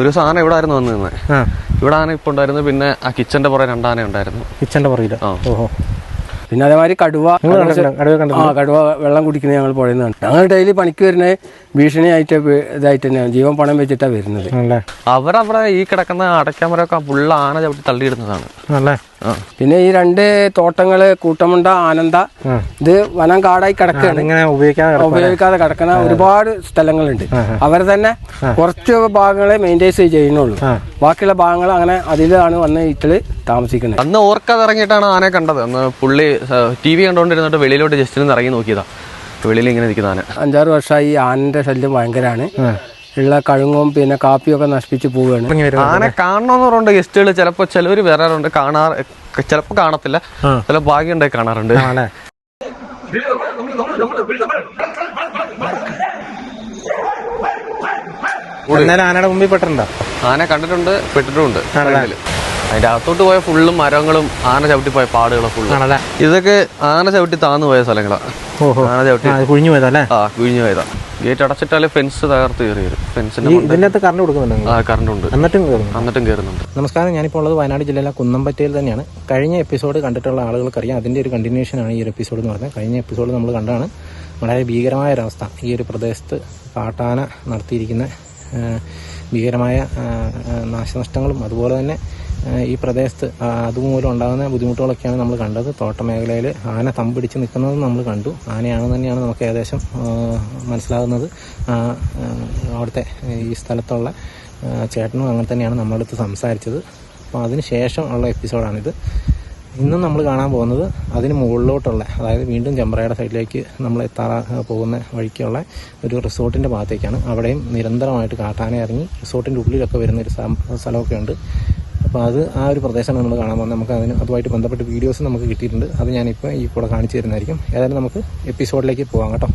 ഒരു സാധനം ഇവിടെ ആയിരുന്നു വന്നു നിന്നെ. ഇവിടെ ആന ഇപ്പൊ ഉണ്ടായിരുന്നു. പിന്നെ ആ കിച്ചന്റെ പുറകെ രണ്ടാന ഉണ്ടായിരുന്നു. കിച്ചന്റെ പുറകിൽ. ഓഹോ. പിന്നെ അതേമാതിരി കടുവ നിങ്ങൾ കടുവ കണ്ടു ആ കടുവ വെള്ളം കുടിക്കുന്നത് ഞങ്ങൾ പുഴയുന്നതാണ് ഞങ്ങൾ ഡെയിലി പണിക്ക് വരുന്നത് ഭീഷണിയായിട്ട് ഇതായിട്ട് തന്നെയാണ്. ജീവൻ പണം വെച്ചിട്ടാണ് വരുന്നത്. അവരവിടെ ഈ കിടക്കുന്ന അടയ്ക്കാമരൊക്കെ ഫുള്ള് ആന ചവിട്ടി തള്ളിയിടുന്നതാണ്. അല്ലേ പിന്നെ ഈ രണ്ട് തോട്ടങ്ങൾ കൂട്ടമുണ്ട ആനന്ദ ഇത് വനം കാടായി കിടക്കുകയാണ് ഇങ്ങനെ ഉപയോഗിക്കാതെ കിടക്കും. കിടക്കുന്ന ഒരുപാട് സ്ഥലങ്ങളുണ്ട്. അവർ തന്നെ കുറച്ച് ഭാഗങ്ങളെ മെയിന്റെയിൻസ് ചെയ്യുന്നുള്ളൂ. ബാക്കിയുള്ള ഭാഗങ്ങൾ അങ്ങനെ അതിലാണ് വന്ന് ഇട്ടിൽ താമസിക്കുന്നത്. അന്ന് ഓർക്കാതെ ഇറങ്ങിയിട്ടാണ് ആനയെ കണ്ടത്. അന്ന് പുള്ളി ടി വി കണ്ടുകൊണ്ടിരുന്നിട്ട് വെളിയിലോട്ട് ജസ്റ്റ് ഒന്ന് ഇറങ്ങി നോക്കിയതാ. വെളിയിൽ ഇങ്ങനെ നിൽക്കുന്ന ആന. അഞ്ചാറ് വർഷമായി ഈ ആനന്റെ ശല്യം ഭയങ്കരമാണ്. ഉള്ള കഴുങ്ങും പിന്നെ കാപ്പിയൊക്കെ നശിപ്പിച്ച് പോവുകയാണ്. ആന കാണണമെന്ന് പറഞ്ഞുണ്ട് ഗസ്റ്റുകൾ. ചിലപ്പോൾ ചിലവർ വരാറുണ്ട്. കാണാ ചിലപ്പോ കാണത്തില്ല. ചില ഭാഗ്യം ഉണ്ടായി കാണാറുണ്ട്. ആനയുടെ മുമ്പിൽ പെട്ടിട്ടുണ്ടോ? ആന കണ്ടിട്ടുണ്ട് പെട്ടിട്ടുമുണ്ട്. അതിന്റെ അകത്തോട്ട് പോയ ഫുള്ളും മരങ്ങളും ആന ചവിട്ടി പോയ പാടുകളും ഫുള്ള്. ആണല്ലേ? ഇതൊക്കെ ആന ചവിട്ടി താന്നു പോയ സ്ഥലങ്ങളാണ് ഓഹോ. ആന ചവിട്ടി. കുഴിഞ്ഞു പോയതല്ലേ ആ കുഴിഞ്ഞു പോയതാ. ഗേറ്റ് അടച്ചിട്ടാൽ ഫെൻസ് തകർത്ത് കയറി വരും. അകത്ത് കറണ്ട് കൊടുക്കുന്നുണ്ട് ആ കറണ്ട് ഉണ്ട്. എന്നിട്ടും കയറുന്നു എന്നിട്ടും കയറുന്നുണ്ട് നമസ്കാരം ഞാനിപ്പോൾ ഉള്ളത് വയനാട് ജില്ലയിലെ കുന്നമ്പറ്റയിൽ തന്നെയാണ്. കഴിഞ്ഞ എപ്പിസോഡ് കണ്ടിട്ടുള്ള ആളുകൾക്കറിയാം അതിന്റെ ഒരു കണ്ടിന്യൂഷനാണ് ഈ ഒരു എപ്പിസോഡ് എന്ന് പറഞ്ഞത് കഴിഞ്ഞ എപ്പിസോഡ് നമ്മൾ കണ്ടാണ് വളരെ ഭീകരമായ ഒരവസ്ഥ ഈ ഒരു പ്രദേശത്ത് കാട്ടാന നടത്തിയിരിക്കുന്ന ഭീകരമായ നാശനഷ്ടങ്ങളും അതുപോലെ തന്നെ ഈ പ്രദേശത്ത് അതുമൂലം ഉണ്ടാകുന്ന ബുദ്ധിമുട്ടുകളൊക്കെയാണ് നമ്മൾ കണ്ടത്. തോട്ട മേഖലയിൽ ആന തമ്പിടിച്ച് നിൽക്കുന്നത് നമ്മൾ കണ്ടു. ആനയാണ് തന്നെയാണ് നമുക്ക് ഏകദേശം മനസ്സിലാകുന്നത്. അവിടുത്തെ ഈ സ്ഥലത്തുള്ള ചേട്ടനും അങ്ങനെ തന്നെയാണ് നമ്മളടുത്ത് സംസാരിച്ചത്. അപ്പോൾ അതിന് ശേഷം ഉള്ള എപ്പിസോഡാണിത്. ഇന്നും നമ്മൾ കാണാൻ പോകുന്നത് അതിന് മുകളിലോട്ടുള്ള അതായത് വീണ്ടും ചെമ്പ്രയുടെ സൈഡിലേക്ക് നമ്മൾ എത്താറ പോകുന്ന വഴിക്കുള്ള ഒരു റിസോർട്ടിന്റെ ഭാഗത്തേക്കാണ്. അവിടെയും നിരന്തരമായിട്ട് കാട്ടാന ഇറങ്ങി റിസോർട്ടിന്റെ ഉള്ളിലൊക്കെ വരുന്ന ഒരു സ്ഥലം- സ്ഥലമൊക്കെ ഉണ്ട്. അപ്പോൾ അത് ആ ഒരു പ്രദേശമാണ് നമ്മൾ കാണാൻ പോകുന്നത്. നമുക്ക് അതിന് അതുമായിട്ട് ബന്ധപ്പെട്ട് വീഡിയോസ് നമുക്ക് കിട്ടിയിട്ടുണ്ട്. അത് ഞാനിപ്പോൾ ഈ കൂടെ കാണിച്ചു തരുന്നതായിരിക്കും. ഏതായാലും നമുക്ക് എപ്പിസോഡിലേക്ക് പോകാം കേട്ടോ.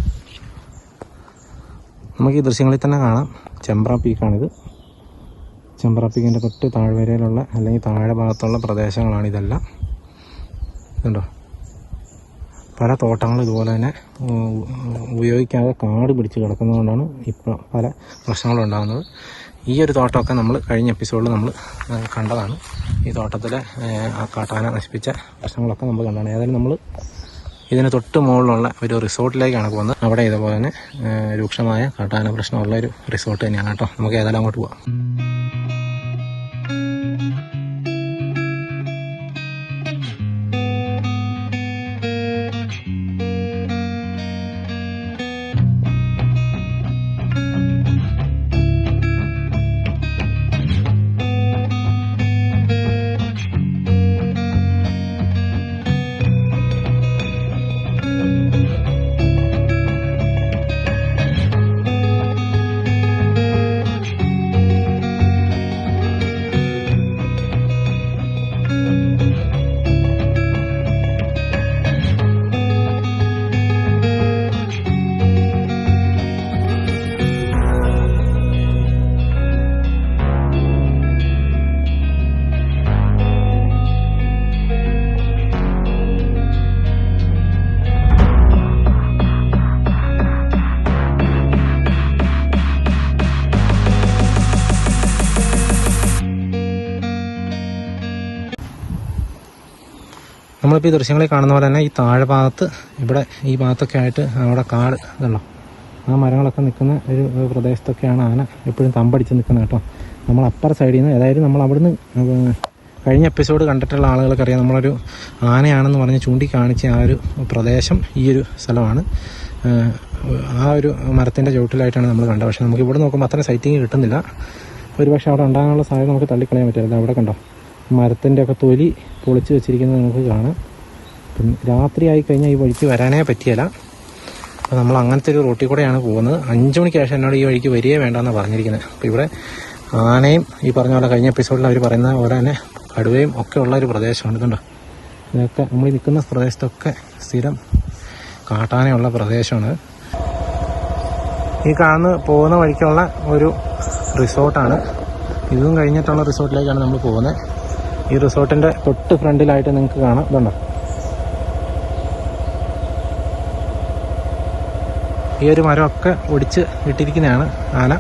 നമുക്ക് ഈ ദൃശ്യങ്ങളിൽ തന്നെ കാണാം. ചെമ്പ്ര പീക്കാണിത്. ചെമ്പ്ര പീക്കിന്റെ തൊട്ട് താഴ്വരയിലുള്ള അല്ലെങ്കിൽ താഴെ ഭാഗത്തുള്ള പ്രദേശങ്ങളാണ് ഇതെല്ലാം. ഇതുണ്ടോ പല തോട്ടങ്ങൾ ഇതുപോലെ തന്നെ ഉപയോഗിക്കാതെ കാട് പിടിച്ച് കിടക്കുന്നതുകൊണ്ടാണ് ഇപ്പോൾ പല പ്രശ്നങ്ങളും ഉണ്ടാകുന്നത്. ഈ ഒരു തോട്ടമൊക്കെ നമ്മൾ കഴിഞ്ഞ എപ്പിസോഡിൽ നമ്മൾ കണ്ടതാണ്. ഈ തോട്ടത്തിലെ ആ കാട്ടാന നശിപ്പിച്ച പ്രശ്നങ്ങളൊക്കെ നമ്മൾ കണ്ടതാണ്. ഏതായാലും നമ്മൾ ഇതിന് തൊട്ട് മുകളിലുള്ള ഒരു റിസോർട്ടിലേക്കാണ് പോകുന്നത്. അവിടെ ഇതുപോലെ തന്നെ രൂക്ഷമായ കാട്ടാന പ്രശ്നമുള്ള ഒരു റിസോർട്ട് തന്നെയാണ് കേട്ടോ. നമുക്ക് ഏതായാലും അങ്ങോട്ട് പോവാം. നമ്മളിപ്പോൾ ഈ ദൃശ്യങ്ങളിൽ കാണുന്ന പോലെ തന്നെ ഈ താഴെ ഭാഗത്ത് ഇവിടെ ഈ ഭാഗത്തൊക്കെ ആയിട്ട് അവിടെ കാട് ഇതുണ്ടോ? ആ മരങ്ങളൊക്കെ നിൽക്കുന്ന ഒരു പ്രദേശത്തൊക്കെയാണ് ആന എപ്പോഴും തമ്പടിച്ച് നിൽക്കുന്നത് കേട്ടോ. നമ്മൾ അപ്പർ സൈഡിൽ നിന്ന് അതായത് നമ്മൾ അവിടുന്ന് കഴിഞ്ഞ എപ്പിസോഡ് കണ്ടിട്ടുള്ള ആളുകൾക്കറിയാം നമ്മളൊരു ആനയാണെന്ന് പറഞ്ഞ് ചൂണ്ടിക്കാണിച്ച ആ ഒരു പ്രദേശം ഈ ഒരു സ്ഥലമാണ്. ആ ഒരു മരത്തിന്റെ ചുവട്ടിലായിട്ടാണ് നമ്മൾ കണ്ടത്. പക്ഷേ നമുക്ക് ഇവിടെ നോക്കുമ്പോൾ അത്ര സൈറ്റിങ് കിട്ടുന്നില്ല. ഒരുപക്ഷെ അവിടെ ഉണ്ടാകാനുള്ള സാധ്യത നമുക്ക് തള്ളിക്കളയാൻ പറ്റില്ല. അവിടെ കണ്ടോ? മരത്തിന്റെ ഒക്കെ തൊലി പൊളിച്ച് വെച്ചിരിക്കുന്നത് നമുക്ക് കാണാം. പിന്നെ രാത്രി ആയി കഴിഞ്ഞാൽ ഈ വഴിക്ക് വരാനേ പറ്റിയല്ല. അപ്പോൾ നമ്മൾ അങ്ങനത്തെ ഒരു റൂട്ടിൽ കൂടെയാണ് പോകുന്നത്. അഞ്ച് മണിക്ക് ശേഷം എന്നോട് ഈ വഴിക്ക് വരികയേ വേണ്ടെന്നാണ് പറഞ്ഞിരിക്കുന്നത് അപ്പോൾ ഇവിടെ ആനയും ഈ പറഞ്ഞ പോലെ കഴിഞ്ഞ എപ്പിസോഡിൽ അവർ പറയുന്ന പോലെ തന്നെ കടുവയും ഒക്കെ ഉള്ള ഒരു പ്രദേശമാണ്. ഇതുണ്ടോ? ഇതൊക്കെ നമ്മൾ നിൽക്കുന്ന പ്രദേശത്തൊക്കെ സ്ഥിരം കാട്ടാനയുള്ള പ്രദേശമാണ്. ഈ കാണുന്ന പോകുന്ന വഴിക്കുള്ള ഒരു റിസോർട്ടാണ്. ഇതും കഴിഞ്ഞിട്ടുള്ള റിസോർട്ടിലേക്കാണ് നമ്മൾ പോകുന്നത്. ഈ റിസോർട്ടിന്റെ തൊട്ട് ഫ്രണ്ടിലായിട്ട് നിങ്ങൾക്ക് കാണാം. ഇതുണ്ടോ? ഈ ഒരു മരമൊക്കെ ഒടിച്ച് ഇട്ടിരിക്കുന്നതാണ് ആന.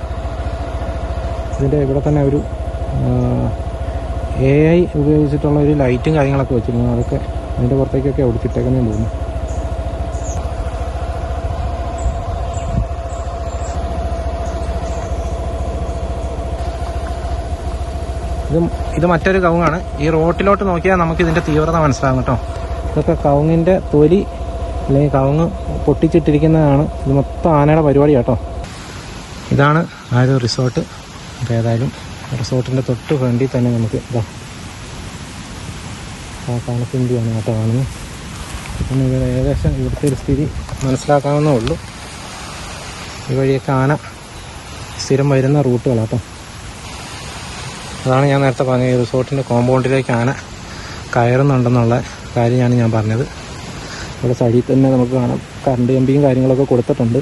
ഇതിന്റെ ഇവിടെ തന്നെ ഒരു എ ഐ ഉപയോഗിച്ചിട്ടുള്ള ഒരു ലൈറ്റും കാര്യങ്ങളൊക്കെ വെച്ചിരുന്നു. അതൊക്കെ അതിന്റെ പുറത്തേക്കൊക്കെ ഒടിച്ചിട്ടേക്കുന്നേ തോന്നുന്നു. ഇത് ഇത് മറ്റൊരു കവുങ്ങാണ്. ഈ റോട്ടിലോട്ട് നോക്കിയാൽ നമുക്ക് ഇതിന്റെ തീവ്രത മനസ്സിലാകും കേട്ടോ. ഇതൊക്കെ കവുങ്ങിന്റെ തൊലി അല്ലെങ്കിൽ കവുങ്ങ് പൊട്ടിച്ചിട്ടിരിക്കുന്നതാണ്. ഇത് മൊത്തം ആനയുടെ പരിപാടി കേട്ടോ. ഇതാണ് ആ ഒരു റിസോർട്ട്. ഏതായാലും റിസോർട്ടിന്റെ തൊട്ട് ഫ്രണ്ടിൽ തന്നെ നമുക്ക് ഇതാ. കേട്ടോ കാണുന്നത്. പിന്നെ ഇവിടെ ഏകദേശം ഇവിടുത്തെ ഒരു സ്ഥിതി മനസ്സിലാക്കാവുന്നേ ഉള്ളൂ. ഈ വഴിയൊക്കെ ആന സ്ഥിരം വരുന്ന റൂട്ടുകളാട്ടോ അതാണ് ഞാൻ നേരത്തെ പറഞ്ഞത്. ഈ റിസോർട്ടിന്റെ കോമ്പൗണ്ടിലേക്ക് ആന കയറുന്നുണ്ടെന്നുള്ള കാര്യമാണ് ഞാൻ പറഞ്ഞത്. ഇവിടെ സൈഡിൽ തന്നെ നമുക്ക് കാണാം. കറണ്ട് കമ്പിയും കാര്യങ്ങളൊക്കെ കൊടുത്തിട്ടുണ്ട്.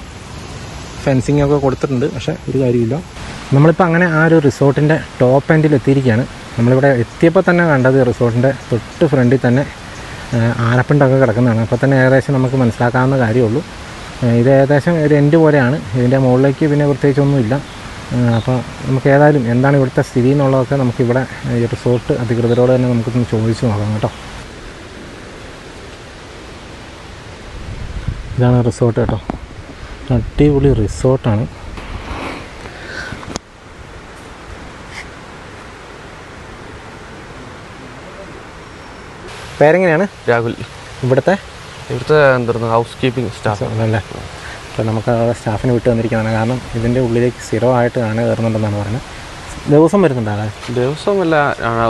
ഫെൻസിങ് ഒക്കെ കൊടുത്തിട്ടുണ്ട് പക്ഷേ ഒരു കാര്യമില്ല നമ്മളിപ്പോൾ അങ്ങനെ ആ ഒരു റിസോർട്ടിന്റെ ടോപ്പ് എൻഡിൽ എത്തിയിരിക്കുകയാണ്. നമ്മളിവിടെ എത്തിയപ്പോൾ തന്നെ കണ്ടത് റിസോർട്ടിന്റെ തൊട്ട് ഫ്രണ്ടിൽ തന്നെ ആനപ്പിണ്ടൊക്കെ കിടക്കുന്നതാണ്. അപ്പോൾ തന്നെ ഏകദേശം നമുക്ക് മനസ്സിലാക്കാവുന്ന കാര്യമുള്ളൂ. ഇത് ഏകദേശം ഒരു എൻഡ് പോലെയാണ്. ഇതിന്റെ മുകളിലേക്ക് പിന്നെ പ്രത്യേകിച്ചൊന്നുമില്ല. അപ്പോൾ നമുക്ക് ഏതായാലും എന്താണ് ഇവിടുത്തെ സ്ഥിതി എന്നുള്ളതൊക്കെ നമുക്കിവിടെ ഈ റിസോർട്ട് അധികൃതരോട് തന്നെ നമുക്കൊന്ന് ചോദിച്ചു നോക്കാം കേട്ടോ. ഇതാണ് റിസോർട്ട് കേട്ടോ. അടിപൊളി റിസോർട്ടാണ് പേരെങ്ങനെയാണ്? രാഹുൽ. ഇവിടുത്തെ? ഇവിടുത്തെ എന്തായിരുന്നു ഹൗസ് കീപ്പിംഗ് സ്റ്റാഫ് അല്ലേ? അപ്പോൾ നമുക്ക് അവിടെ സ്റ്റാഫിനെ വിട്ട് തന്നിരിക്കുന്നതാണ് കാരണം ഇതിന്റെ ഉള്ളിലേക്ക് സ്ഥിരമായിട്ട് ആണ് കയറുന്നുണ്ടെന്നാണ് പറയുന്നത്. ദിവസം വരുന്നുണ്ടാകാൻ ദിവസമല്ല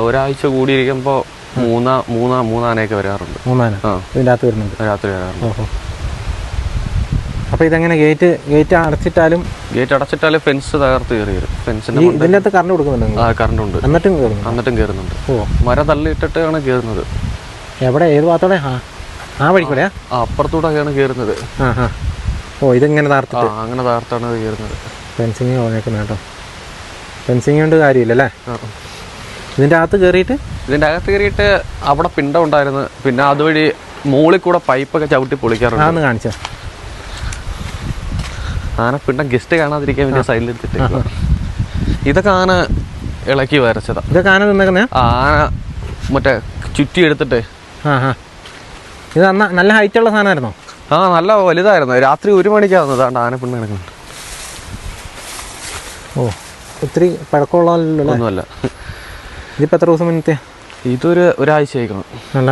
ഒരാഴ്ച കൂടിയിരിക്കുമ്പോൾ മൂന്നാ മൂന്നാ മൂന്നാനയൊക്കെ വരാറുണ്ട്. മൂന്നാന? അകത്ത് വരുന്നുണ്ട്. രാത്രി വരാറുണ്ട്. ഓഹോ. അപ്പോൾ ഇതെങ്ങനെ ഗേറ്റ് ഗേറ്റ് അടച്ചിട്ടാലും ഗേറ്റ് അടച്ചിട്ടാലും ഫെൻസ് തകർത്ത് കയറി വരും. ഫെൻസിന്റെ ഇതിന്റെ അകത്ത് കറണ്ട് കൊടുക്കുന്നുണ്ട് ആ കറണ്ട് ഉണ്ട് എന്നിട്ടും കയറുന്നു എന്നിട്ടും കയറുന്നുണ്ട്. ഓ. മരം തള്ളിയിട്ടിട്ടാണ് കയറുന്നത്. എവിടെ? ഏത് ഭാഗത്തോടെ? ആ ആ അപ്പുറത്തൂടെയൊക്കെയാണ് കയറുന്നത് ആ ആ ഓ ഇതെങ്ങനെ താർത്തിട്ട് അങ്ങനെ താർത്താണ് അത് കയറുന്നത് ഫെൻസിങ് കളഞ്ഞേക്കുന്ന കേട്ടോ. ഫെൻസിങ് കൊണ്ട് കാര്യമില്ലല്ലേ അല്ലേ? ഇതിന്റെ അകത്ത് കയറിയിട്ട് ഇതിന്റെ അകത്ത് കയറിയിട്ട് അവിടെ പിണ്ടം ഉണ്ടായിരുന്നു. പിന്നെ അതുവഴി മുകളിൽ കൂടെ പൈപ്പൊക്കെ ചവിട്ടി പൊളിക്കാറുണ്ട്. ആന്ന് കാണിച്ച. ആന പിണ്ടം ഗസ്റ്റ് കാണാതിരിക്കാൻ വേണ്ടി സൈഡിൽ എടുത്തിട്ട് ഇതൊക്കെ ആന ഇളക്കി വരച്ചതാ. ഇതൊക്കെ ആന നിന്നേക്കുന്ന ആന മറ്റേ ചുറ്റി എടുത്തിട്ട് ആ ആ. ഇത് നല്ല ഹൈറ്റ് ഉള്ള സാധനമായിരുന്നോ? ആ നല്ല വലുതായിരുന്നു. രാത്രി ഒരു മണിക്കാവുന്നത് അതാണ്ട് ആന പെണ്ണ് കിടക്കുന്നുണ്ട് ഓ ഒത്തിരി പഴക്കമുള്ള ഇതിപ്പോ ഒന്നുമല്ല. ഇതിപ്പോൾ എത്ര ദിവസം മുന്നത്തെ ഇതൊരു ഒരാഴ്ച ആയിക്കണം. അല്ല?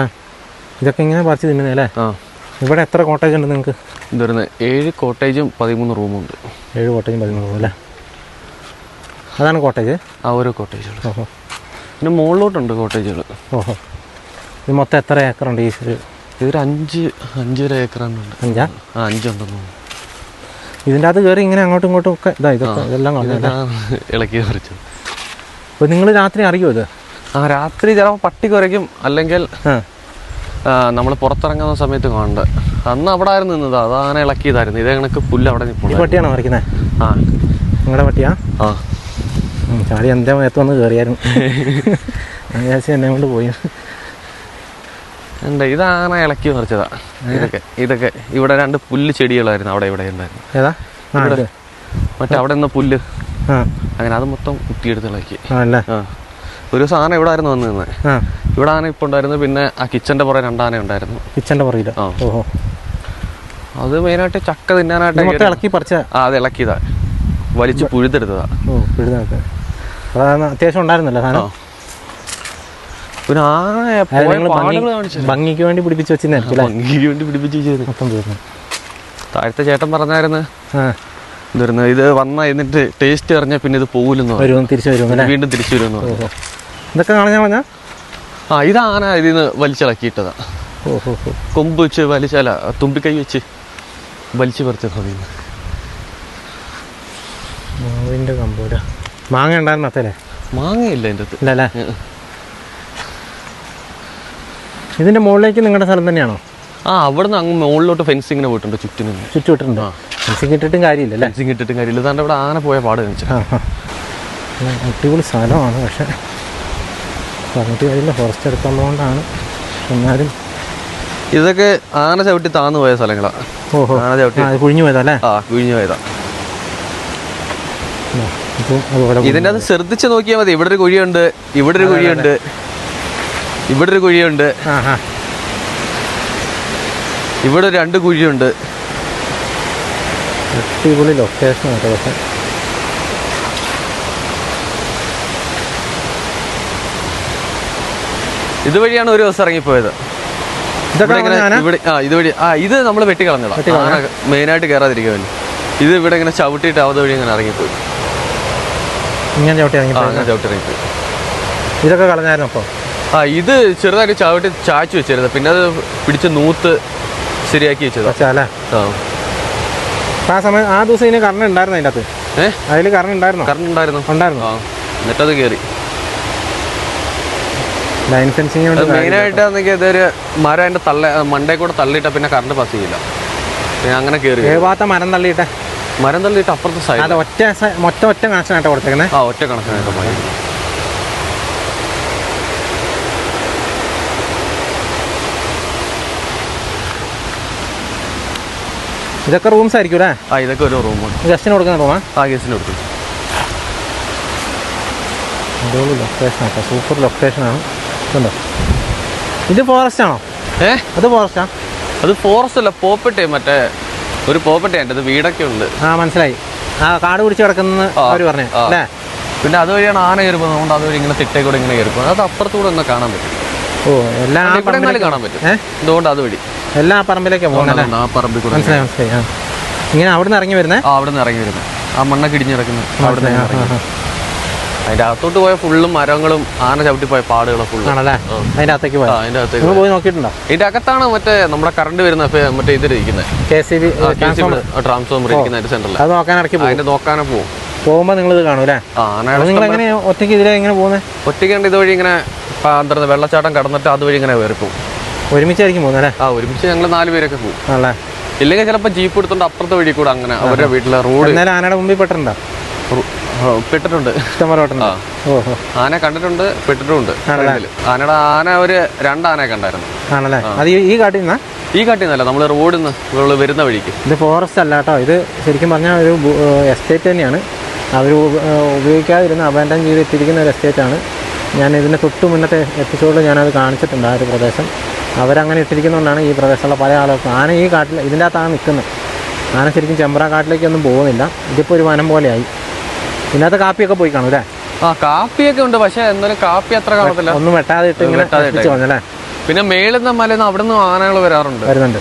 ഇതൊക്കെ ഇങ്ങനെ പറിച്ച് തിന്നുന്നേ അല്ലേ? ആ. ഇവിടെ എത്ര കോട്ടേജ് ഉണ്ട് നിങ്ങൾക്ക് ഇതൊരുന്ന് ഏഴ് കോട്ടേജും പതിമൂന്ന് റൂമും ഉണ്ട്. ഏഴ് കോട്ടേജും പതിമൂന്ന് അല്ലേ? അതാണ് കോട്ടേജ് ആ ഓരോ കോട്ടേജുകൾ ഓഹോ. പിന്നെ മുകളിലോട്ടുണ്ട് കോട്ടേജുകൾ ഓഹോ. ഇത് മൊത്തം എത്ര ഏക്കറുണ്ട് ഈ ഒരു ഇതൊരു അഞ്ച് അഞ്ചര ഏക്കറാണുണ്ട് അഞ്ചാ? ആ അഞ്ചുണ്ടെന്ന് തോന്നുന്നു. ഇതിന്റെ അകത്ത് കയറി ഇങ്ങനെ അങ്ങോട്ടും ഇങ്ങോട്ടും ഒക്കെ ഇതാ ഇതൊക്കെ ഇതെല്ലാം ഇളക്കി പറിച്ചത് അപ്പോൾ നിങ്ങൾ രാത്രി അറിയുമോ ഇത്? ആ രാത്രി ചിലപ്പോൾ പട്ടി കുരയ്ക്കും. അല്ലെങ്കിൽ നമ്മൾ പുറത്തിറങ്ങുന്ന സമയത്ത് കാണണ്ട അന്ന് അവിടെ ആയിരുന്നു നിന്നത് അത് അങ്ങനെ ഇളക്കിയതായിരുന്നു. ഇതേ കണക്ക് പുല്ല് അവിടെ പട്ടിയാണോ മറിക്കുന്നത് ആ. നിങ്ങളുടെ പട്ടിയാ? ആ. ചാടി എന്റെ മേത്ത് വന്ന് കയറിയായിരുന്നു ഞാൻ എന്നെ കൊണ്ട് പോയി. ഉണ്ട് ഇതാണ് ഇളക്കി മറിച്ചതാ ഇതൊക്കെ ഇതൊക്കെ. ഇവിടെ രണ്ട് പുല്ല് ചെടികളായിരുന്നു അവിടെ ഇവിടെ ഉണ്ടായിരുന്നു. ഏതാ? മറ്റേ അവിടെ നിന്ന് പുല്ല്. അങ്ങനെ അത് മൊത്തം കുത്തിയെടുത്ത് ഇളക്കി. ഒരു സാധനം ഇവിടെ ആയിരുന്നു വന്ന് നിന്നത് ഇവിടെ ആന ഇപ്പൊ ഉണ്ടായിരുന്നു പിന്നെ ആ കിച്ചന്റെ പുറകെ രണ്ടാന ഉണ്ടായിരുന്നു. കിച്ചന്റെ പുറകിൽ. ഓഹോ. അത് മെയിനായിട്ട് ചക്ക തിന്നാനായിട്ട് ഇളക്കി പറിച്ച ആ അത് ഇളക്കിയതാ. വലിച്ചു പുഴുതെടുത്തതാ. അത്യാവശ്യം ഉണ്ടായിരുന്നല്ലോ സാധനം. ഭംഗിക്ക് വേണ്ടി പിടിപ്പിച്ച് വെച്ചിരുന്നായിരിക്കും ഭംഗിക്ക് വേണ്ടി പിടിപ്പിച്ച് ചെയ്തു മൊത്തം തീർന്നു. താഴത്തെ ചേട്ടൻ പറഞ്ഞായിരുന്നു എന്തായിരുന്നു ഇത് വന്ന എന്നിട്ട് ടേസ്റ്റ് അറിഞ്ഞാൽ പിന്നെ ഇത് പോകില്ലെന്ന് പറഞ്ഞു. തിരിച്ചു വീണ്ടും തിരിച്ചു വരുമെന്ന് ഇതൊക്കെ കാണാൻ പറഞ്ഞാൽ ആ ഇതാണ് ആന ഇതിന്ന് വലിച്ചിളക്കിയിട്ടതാ. കൊമ്പ് വെച്ച് വലിച്ചല തുമ്പിക്കൈ വെച്ച് വലിച്ചു പറിച്ചത് അതിന്ന് മാവിന്റെ കമ്പൂര. മാങ്ങ ഉണ്ടായിരുന്നു അത്തല്ലേ മാങ്ങയില്ല എന്റെ അല്ലേ. ഇതിന്റെ മുകളിലേക്ക് നിങ്ങളുടെ സ്ഥലം തന്നെയാണോ? ആ അവിടെ അവിടുന്ന് അങ്ങ് മുകളിലോട്ട് ഫെൻസിങ്ങിന് പോയിട്ടുണ്ട് ചുറ്റിനും. ചുറ്റുവിട്ടുണ്ട് ഫെൻസിങ് ഇട്ടിട്ടും കാര്യമില്ല അല്ലേ? ഫെൻസിങ് ഇട്ടിട്ടും കാര്യമില്ല. താണ്ട് ഇവിടെ ആന പോയ പാട് അടിപൊളി സ്ഥലമാണ് പക്ഷെ പറഞ്ഞിട്ട് കാര്യമില്ല. ഫോറസ്റ്റ് എടുത്തുള്ളതുകൊണ്ടാണ് എന്നാലും ഇതൊക്കെ ആന ചവിട്ടി താന്നു പോയ സ്ഥലങ്ങളാണ് ഓഹോ. ആന ചവിട്ടി കുഴിഞ്ഞു പോയതല്ലേ ആ കുഴിഞ്ഞു പോയതാ. ഇതിന്റെ ഇതിന്റെ അത് ശ്രദ്ധിച്ച് നോക്കിയാൽ മതി. ഇവിടെ ഒരു കുഴിയുണ്ട് ഇവിടെ ഒരു കുഴിയുണ്ട്. ഇവിടെ ഒരു കുഴിയുണ്ട് ഇവിടെ രണ്ട് കുഴിയുണ്ട്. അടിപൊളി ലൊക്കേഷൻ കേട്ടോ പക്ഷേ. ഇതുവഴിയാണ് ഒരു ദിവസം ഇറങ്ങിപ്പോയത്. ഇവിടെ ആ ഇതുവഴി ആ ഇത് നമ്മൾ വെട്ടിക്കളഞ്ഞതാ. മെയിനായിട്ട് കയറാതിരിക്കുമല്ലോ ഇത് ഇവിടെ ഇങ്ങനെ ചവിട്ടിയിട്ട് അതുവഴി ഇങ്ങനെ ഇറങ്ങിപ്പോയി. ഇങ്ങനെ ചവിട്ടി ഇറങ്ങിപ്പോയി. ഇതൊക്കെ കളഞ്ഞായിരുന്നു അപ്പോൾ ആ ഇത് ചെറുതായിട്ട് ചവിട്ടി ചാച്ചു വെച്ചിരുന്നു. പിന്നെ അത് പിടിച്ച് നൂത്ത് ശരിയാക്കി വെച്ചത്. ആ. സമയം ആ ദിവസം ഇതിന് കറണ്ട് ഉണ്ടായിരുന്നു അതിന്റെ അകത്ത്? ഏഹ് അതിൽ കറണ്ട് ഉണ്ടായിരുന്നോ? കറണ്ട് ഉണ്ടായിരുന്നു. ഉണ്ടായിരുന്നു? ആ. എന്നിട്ടത് കയറി ലൈൻ ഫെൻസിങ് മെയിനായിട്ട് ആണെങ്കിൽ ഇതൊരു മരം അതിന്റെ തള്ള മണ്ടേ കൂടെ തള്ളിയിട്ട പിന്നെ കറണ്ട് പാസ് ചെയ്യില്ല. അങ്ങനെ കയറി ഏവാത്ത മരം തള്ളിയിട്ടെ? മരം തള്ളിയിട്ട് അപ്പുറത്തെ സൈഡ് അത് ഒറ്റ ഒറ്റ കണക്ഷൻ ആയിട്ട് കൊടുത്തേക്കുന്നത് ആ ഒറ്റ കണക്കിനായിട്ട് മതി ഇതൊക്കെ റൂംസ് ആയിരിക്കും അല്ലേ? ആ ഇതൊക്കെ ഒരു റൂമാണ് ഗസ്റ്റിന് കൊടുക്കുന്ന റൂമാ ആ? ഗസ്റ്റിന് കൊടുക്കും. അടിപൊളി ലൊക്കേഷൻ ആട്ടോ. സൂപ്പർ ലൊക്കേഷനാണ് ഇതുണ്ടോ? ഇത് ഫോറസ്റ്റ് ആണോ? ഏ? അത് ഫോറസ്റ്റ് ഫോറസ്റ്റാ അത് ഫോറസ്റ്റ് അല്ല പോപ്പട്ടെ മറ്റേ ഒരു പോപ്പട്ടെ എന്റെ അത് വീടൊക്കെ ഉണ്ട്. ആ മനസ്സിലായി. ആ കാട് പിടിച്ച് കിടക്കുന്ന അവർ അവർ പറഞ്ഞു ആ. അല്ലേ? പിന്നെ അതുവഴിയാണ് ആന കയറുമ്പോൾ അതുകൊണ്ട് അതുവഴി ഇങ്ങനെ തിട്ടേ കൂടെ ഇങ്ങനെ കയറിപ്പോ അത് അപ്പുറത്തൂടെ ഒന്ന് കാണാൻ പറ്റും. ഓ എല്ലാം ആ കാണാൻ പറ്റും. ഏഹ് അതുകൊണ്ട് അതുവഴി എല്ലാം ആ പറമ്പിലേക്കാണ് പോകുന്നത് അല്ലേ? ആ പറമ്പിൽ കൂടെ മനസ്സിലായി മനസ്സിലായി. ആ. ഇങ്ങനെ അവിടെ നിന്ന് ഇറങ്ങി വരുന്നേ. ആ അവിടെ നിന്ന് ഇറങ്ങി വരുന്നത് ആ മണ്ണൊക്കെ ഇടിഞ്ഞ് കിടക്കുന്നത് അവിടെ നിന്ന് അതിന്റെ അകത്തോട്ട് പോയ ഫുള്ളും മരങ്ങളും ആന ചവിട്ടി പോയ പാടുകളും. ഫുള്ള്. ആണല്ലേ? അകത്തേക്ക് പോയി? അതിന്റെ അകത്തേക്ക് പോയി. നോക്കിയിട്ടുണ്ടോ? ഇതിന്റെ അകത്താണ് മറ്റേ നമ്മുടെ കറണ്ട് വരുന്ന മറ്റേ ഇതിരിക്കുന്നത് കെ സി ബി ട്രാൻസ്ഫോമർ ഇരിക്കുന്ന അതിന്റെ സെന്ററിൽ അത് നോക്കാൻ ഇടയ്ക്ക് പോകും. അതിന്റെ നോക്കാനെ പോവും. പോകുമ്പോൾ നിങ്ങൾ ഇത് കാണും അല്ലേ ആ ആനയുടെ അപ്പോൾ നിങ്ങൾ എങ്ങനെ ഒറ്റയ്ക്ക് ഇതിലെ എങ്ങനെ പോകുന്നത് ഒറ്റയ്ക്ക് ഇതുവഴി ഇങ്ങനെ വെള്ളച്ചാട്ടം കടന്നിട്ട് അതുവഴി ഇങ്ങനെ പോകും ഒരുമിച്ചായിരിക്കും പോകുന്നത് അല്ലേ? ആ ഒരുമിച്ച് ഞങ്ങൾ നാല് പേരൊക്കെ പോകും. അല്ലേ ഇല്ലെങ്കിൽ ചിലപ്പോൾ ജീപ്പ് എടുത്തോണ്ട് അപ്പുറത്തെ വഴി കൂടെ അങ്ങനെ അവരുടെ വീട്ടിലെ റോഡ് എന്നാലും ആനയുടെ മുമ്പിൽ പെട്ടിട്ടുണ്ടോ? പെട്ടിട്ടുണ്ട്. ആന കണ്ടിട്ടുണ്ട് പെട്ടിട്ടുണ്ട്. ആനയുടെ ആന ഒരു രണ്ടാനയൊക്കെ ഉണ്ടായിരുന്നു ആണല്ലേ? അത് ഈ- കാട്ടിൽ നിന്നാ? ഈ കാട്ടിൽ നിന്നല്ല നമ്മൾ റോഡിൽ നിന്ന് വരുന്ന വഴിക്ക്. ഇത് ഫോറസ്റ്റ് അല്ല കേട്ടോ. ഇത് ശരിക്കും പറഞ്ഞാൽ ഒരു എസ്റ്റേറ്റ് തന്നെയാണ്. അവർ ഉപയോഗിക്കാതിരുന്ന അബാൻഡൻ ചെയ്ത് ഒരു ഒരു എസ്റ്റേറ്റാണ് ഞാൻ ഇതിന്റെ തൊട്ട് മുന്നത്തെ എപ്പിസോഡിൽ ഞാനത് കാണിച്ചിട്ടുണ്ട് ആ ഒരു പ്രദേശം. അവരങ്ങനെ ഇട്ടിരിക്കുന്നതുകൊണ്ടാണ് ഈ പ്രദേശത്തുള്ള പല ആളുകൾക്കും ആന ഈ കാട്ടിൽ ഇതിന്റെ അകത്താണ് നിൽക്കുന്നത്. ആന ശരിക്കും ചെമ്പ്ര കാട്ടിലേക്കൊന്നും പോകുന്നില്ല. ഇതിപ്പോൾ ഒരു വനം പോലെയായി. ഇതിനകത്ത് കാപ്പിയൊക്കെ പോയി കാണും അല്ലേ? ആ കാപ്പിയൊക്കെ ഉണ്ട് പക്ഷേ എന്നാലും കാപ്പി അത്ര കാണത്തില്ല. ഒന്നും വെട്ടാതെ ഇട്ട് ഇങ്ങനെ വെട്ടാതെ പിന്നെ മേളുന്ന നിന്ന് മലയിൽ നിന്ന് അവിടെ നിന്ന് ആനകൾ വരാറുണ്ട്. വരുന്നുണ്ട്.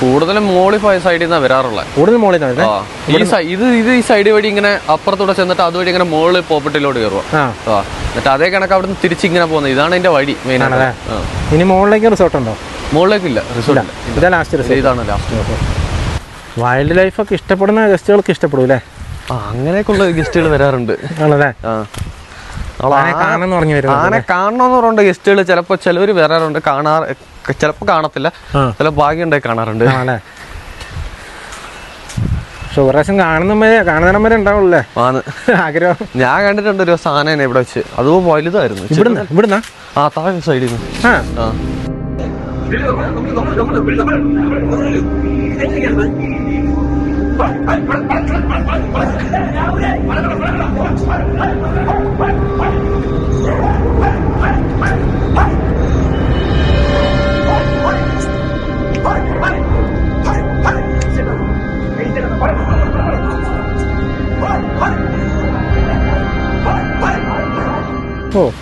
കൂടുതലും മോളിൽ സൈഡിൽ നിന്നാണ് വരാറുള്ളത് കൂടുതൽ മോളിൽ ഈ സൈ- ഇത് ഇത് ഈ സൈഡ് വഴി ഇങ്ങനെ അപ്പുറത്തൂടെ ചെന്നിട്ട് അതുവഴി ഇങ്ങനെ മോളിൽ പോപ്പട്ടിലോട്ട് കയറുക ആ. ആ എന്നിട്ട് അതേ കണക്ക് അവിടെ നിന്ന് തിരിച്ചിങ്ങനെ പോകുന്നത് ഇതാണ് അതിന്റെ വഴി മെയിൻ ആണല്ലേ? ഇനി മുകളിലേക്ക് റിസോർട്ട് ഉണ്ടോ? മുകളിലേക്കില്ല റിസോർട്ട് ഇതാ ലാസ്റ്റ് റിസോർട്ട് ഇതാണ് ലാസ്റ്റ് വൈൽഡ് ലൈഫൊക്കെ ഇഷ്ടപ്പെടുന്ന ഗസ്റ്റുകൾക്ക് ഇഷ്ടപ്പെടും അല്ലേ? ആ അങ്ങനെയൊക്കെയുള്ള ഗസ്റ്റുകൾ വരാറുണ്ട്. ആണല്ലേ? ആ. അവൾ ആനെ കാണണമെന്ന് പറഞ്ഞു വരും ആനെ കാണണമെന്ന് പറഞ്ഞ ഗസ്റ്റുകൾ ചിലപ്പോൾ ചിലവർ വരാറുണ്ട്. കാണാറ് ചിലപ്പോൾ കാണത്തില്ല. ചില ഭാഗ്യം ഉണ്ടായി കാണാറുണ്ട്. ആണല്ലേ പക്ഷെ ഒരു പ്രാവശ്യം കാണുന്ന വരെ കാണുന്നിടം വരെ ഉണ്ടാവുള്ളേ ആന്ന് ആഗ്രഹം. ഞാൻ കണ്ടിട്ടുണ്ട് ഒരു ദിവസം ആനേനെ ഇവിടെ വെച്ച്. അതും വലുതായിരുന്നു. ഇവിടുന്ന്? ഇവിടുന്നാ? ആ താഴെ സൈഡിൽ നിന്ന് ആ. ആ.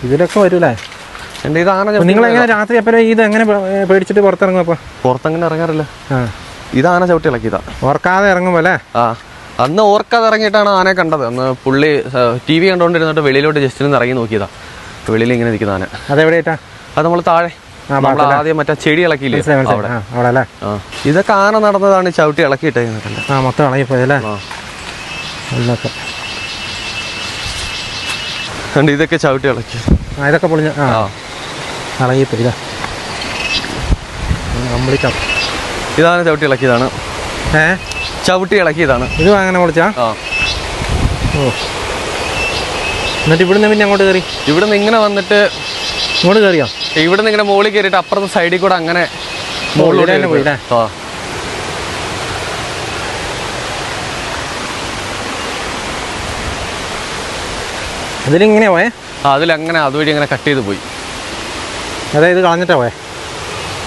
ഇതിലൊക്കെ വരൂലേ എന്റെ ഇതാണ് നിങ്ങൾ എങ്ങനെ രാത്രി എപ്പോഴും ഇത് എങ്ങനെ പേടിച്ചിട്ട് പുറത്തിറങ്ങും അപ്പൊ? പുറത്തങ്ങനെ ഇറങ്ങാറില്ല. ഇതാണ് ഇത് ആന ചവിട്ടി ഇളക്കിയതാ. ഓർക്കാതെ ഇറങ്ങും അല്ലേ? ആ. അന്ന് ഓർക്കാതെ ഇറങ്ങിയിട്ടാണ് ആനയെ കണ്ടത്. അന്ന് പുള്ളി ടി വി കണ്ടോണ്ടിരുന്നിട്ട് വെളിയിലോട്ട് ജസ്റ്റ് ഒന്ന് ഇറങ്ങി നോക്കിയതാ. വെളിയിൽ ഇങ്ങനെ നിൽക്കുന്ന ആന. അതെവിടെയായിട്ടാ? അത് നമ്മൾ താഴെ. നമ്മൾ ആദ്യം മറ്റേ ചെടി ഇളക്കിയില്ലേ? അവിടെ. ഇതൊക്കെ ആന നടന്നതാണ് ചവിട്ടി ഇളക്കിയിട്ട് ആ മൊത്തം ഇളകിപ്പോയല്ലേ ഇതൊക്കെ ചവിട്ടി ഇളക്കി. ഇതൊക്കെ പൊളിഞ്ഞ ആ. ഇളകിപ്പോയി ഇതാ. കംപ്ലീറ്റ് ഇതാണ് ചവിട്ടി ഇളക്കിയതാണ്. ഏ? ചവിട്ടി ഇളക്കിയതാണ്. ഇത് അങ്ങനെ പൊളിച്ചാ? ഓ. എന്നിട്ട് ഇവിടുന്ന് പിന്നെ അങ്ങോട്ട് കയറി? ഇവിടുന്ന് ഇങ്ങനെ വന്നിട്ട് ഇങ്ങോട്ട് കയറിയോ? ഇവിടുന്ന് ഇങ്ങനെ മുകളിൽ കയറിയിട്ട് അപ്പുറത്തെ സൈഡിൽ കൂടെ അങ്ങനെ തന്നെ ആ. അതിലിങ്ങനെയാ പോയേ? അതിലങ്ങനെ അതുവഴി അങ്ങനെ കട്ട് ചെയ്ത് പോയി. അതായത് കളഞ്ഞിട്ടാ പോയെ?